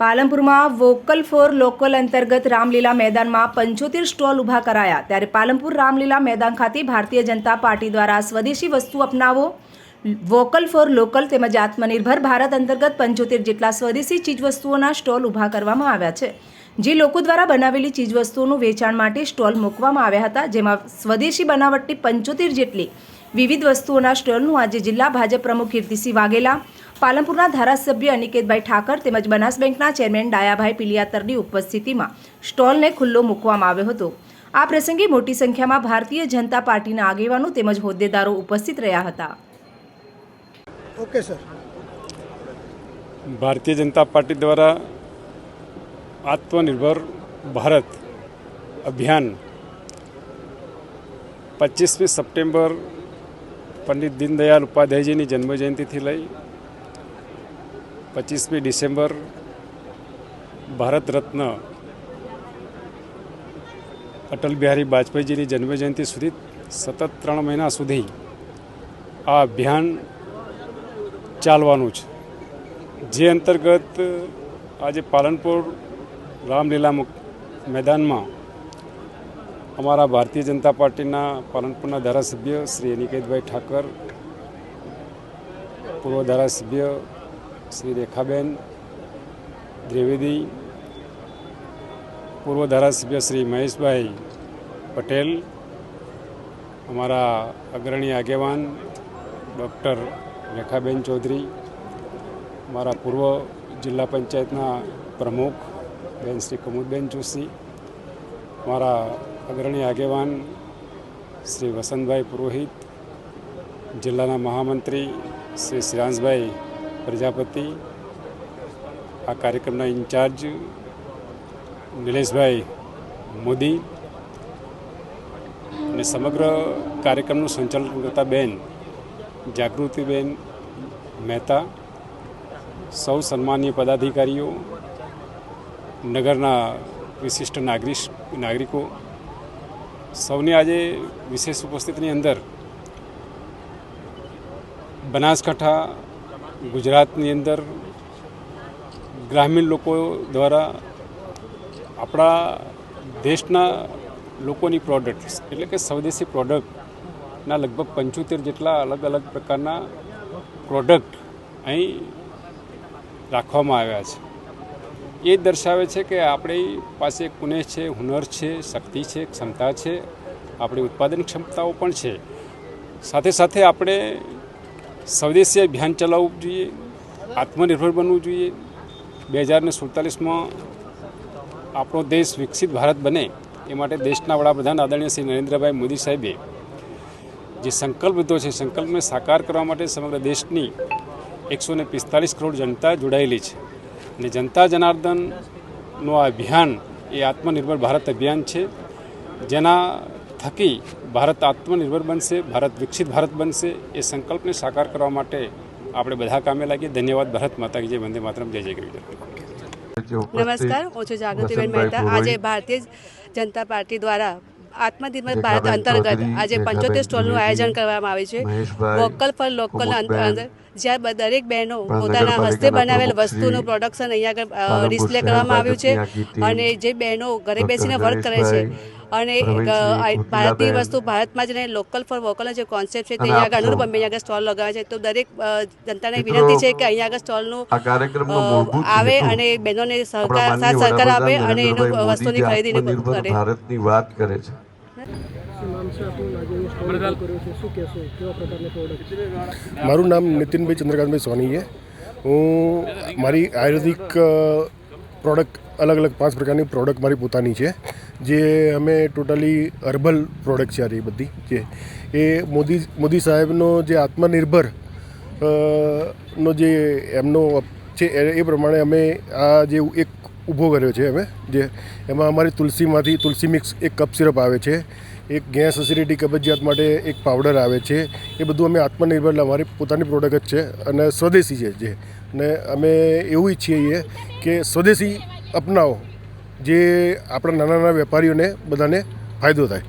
પાલનપુરમાં vocal for local અંતર્ગત રામલીલા મેદાનમાં પંચોતેર સ્ટોલ ઊભા કરાયા. ત્યારે પાલનપુર રામલીલા મેદાન ખાતે ભારતીય જનતા પાર્ટી દ્વારા સ્વદેશી વસ્તુ અપનાવો, વોકલ ફોર લોકલ તેમજ આત્મનિર્ભર ભારત અંતર્ગત પંચોતેર જેટલા સ્વદેશી ચીજવસ્તુઓના સ્ટોલ ઊભા કરવામાં આવ્યા છે. જે લોકો દ્વારા બનાવેલી ચીજવસ્તુઓનું વેચાણ માટે સ્ટોલ મૂકવામાં આવ્યા હતા, જેમાં સ્વદેશી બનાવટની પંચોતેર જેટલી વિવિધ વસ્તુઓના સ્ટોલનું આજે જિલ્લા ભાજપ પ્રમુખ કીર્તિસિંહ વાઘેલા પાલનપુરના ધારાસભ્ય અનિકેતભાઈ ઠાકર તેમજ બનાસ બેંકના ચેરમેન ડાયાભાઈ પિલિયાતરની ઉપસ્થિતિમાં સ્ટોલને ખુલ્લો મૂકવામાં આવ્યો હતો. આ પ્રસંગે મોટી સંખ્યામાં ભારતીય જનતા પાર્ટીના આગેવાનો તેમજ હોદ્દેદારો ઉપસ્થિત રહ્યા હતા. Okay sir. Bharatiya Janata party દ્વારા આત્મનિર્ભર ભારત અભિયાન પચીસમી સપ્ટેમ્બર પંડિત દીનદયાળ ઉપાધ્યાયજીની જન્મજયંતિથી લઈ પચીસમી ડિસેમ્બર ભારત રત્ન અટલ બિહારી વાજપેયીજીની જન્મજયંતિ સુધી સતત ત્રણ મહિના સુધી આ અભિયાન ચાલવાનું છે. જે અંતર્ગત આજે પાલનપુર રામલીલા મેદાનમાં અમારા ભારતીય જનતા પાર્ટીના પાલનપુરના ધારાસભ્ય શ્રી અનિકેતભાઈ ઠાકર, પૂર્વ ધારાસભ્ય શ્રી રેખાબેન દ્વિવેદી, પૂર્વ ધારાસભ્ય શ્રી મહેશભાઈ પટેલ, અમારા અગ્રણી આગેવાન ડૉક્ટર રેખાબેન ચૌધરી મારા પૂર્વ જિલ્લા પંચાયતના પ્રમુખ બેન શ્રી કમુદબેન જોશી મારા અગ્રણી આગેવાન શ્રી વસંતભાઈ પુરોહિત, જિલ્લાના મહામંત્રી શ્રી શ્રીરાંશભાઈ પ્રજાપતિ, આ કાર્યક્રમના ઇન્ચાર્જ નિલેશભાઈ મોદી અને સમગ્ર કાર્યક્રમનું સંચાલન કરતા બેન, જાગૃતિબેન મહેતા, સૌ સન્માનીય પદાધિકારીઓ, નગરના વિશિષ્ટ નાગરિક નાગરિકો સૌની આજે વિશેષ ઉપસ્થિતિની અંદર બનાસકાંઠા ગુજરાતની અંદર ગ્રામીણ લોકો દ્વારા આપણા દેશના લોકોની પ્રોડક્ટ્સ એટલે કે સ્વદેશી પ્રોડક્ટના લગભગ પંચોતેર જેટલા અલગ અલગ પ્રકારના પ્રોડક્ટ અહીં રાખવામાં આવ્યા છે. એ દર્શાવે છે કે આપણી પાસે કુનેહ છે, હુનર છે, શક્તિ છે, ક્ષમતા છે, આપણી ઉત્પાદન ક્ષમતાઓ પણ છે. સાથે સાથે આપણે સ્વદેશી અભિયાન ચલાવવું જોઈએ, આત્મનિર્ભર બનવું જોઈએ. બે હજાર ને સુડતાલીસમાં આપણો દેશ વિકસિત ભારત બને એ માટે દેશના વડાપ્રધાન આદરણીય શ્રી નરેન્દ્રભાઈ મોદી સાહેબે જે સંકલ્પ લીધો છે, સંકલ્પને સાકાર કરવા માટે સમગ્ર દેશની એકસો પિસ્તાલીસ કરોડ જનતા જોડાયેલી છે. અને જનતા જનાર્દનનું આ અભિયાન એ આત્મનિર્ભર ભારત અભિયાન છે. જેના થકી ભારત આત્મનિર્ભર બનશે ભારત વિકસિત ભારત બનશે એ સંકલ્પને સાકાર કરવા માટે આપણે બધા કામે લાગીએ. ધન્યવાદ ભારત માતાજી જય. વંદે માતરમ. જય જય ગીરી નમસ્કાર. હું છું જાગૃતિબેન મહેતા. આજે ભારતીય જનતા પાર્ટી દ્વારા આત્મનિર્ભર ભારત અંતર્ગત આજે પંચોતેર સ્ટોલનું આયોજન કરવામાં આવ્યું છે. મહેશભાઈ, વોકલ ફોર લોકલ અંદર જ્યાં દરેક બહેનો પોતાના હસ્તે બનાવેલ વસ્તુનું પ્રોડક્શન અહીંયા આગળ ડિસ્પ્લે કરવામાં આવ્યું છે. અને જે બહેનો ઘરે બેસીને વર્ક કરે છે અને ભારતની વસ્તુ ભારતમાં જ નહીં લોકલ ફોર વોકલનો જે કોન્સેપ્ટ છે તે અહીંયા આગળ અનુરૂપ. અમે અહીંયા આગળ સ્ટોલ લગાવે છે. તો દરેક જનતાને વિનંતી છે કે અહીંયા આગળ સ્ટોલનું આવે અને બહેનોને સહકાર સાથ સહકાર આપે અને એનું વસ્તુની ખરીદીને કરે. ભારતની વાત કરે છે. મારું નામ નીતિનભાઈ ચંદ્રકાંતભાઈ સોની છે. હું મારી આયુર્વેદિક પ્રોડક્ટ, અલગ અલગ પાંચ પ્રકારની પ્રોડક્ટ મારી પોતાની છે. જે અમે ટોટલી હર્બલ પ્રોડક્ટ છે આ બધી જે. એ મોદી મોદી સાહેબનો જે આત્મનિર્ભર નો જે એમનો છે એ પ્રમાણે અમે આ જે એક ઊભો કર્યો છે અમે જે એમાં અમારી તુલસીમાંથી, તુલસી મિક્સ એક કપ સિરપ આવે છે, એક ગેસ એસિડિટી કબજિયાત માટે એક પાવડર આવે છે, એ બધું અમે આત્મનિર્ભર, એટલે અમારી પોતાની પ્રોડક્ટ જ છે અને સ્વદેશી છે જે. અને અમે એવું ઈચ્છીએ છીએ કે સ્વદેશી અપનાવો, જે આપણા નાના નાના વેપારીઓને બધાને ફાયદો થાય.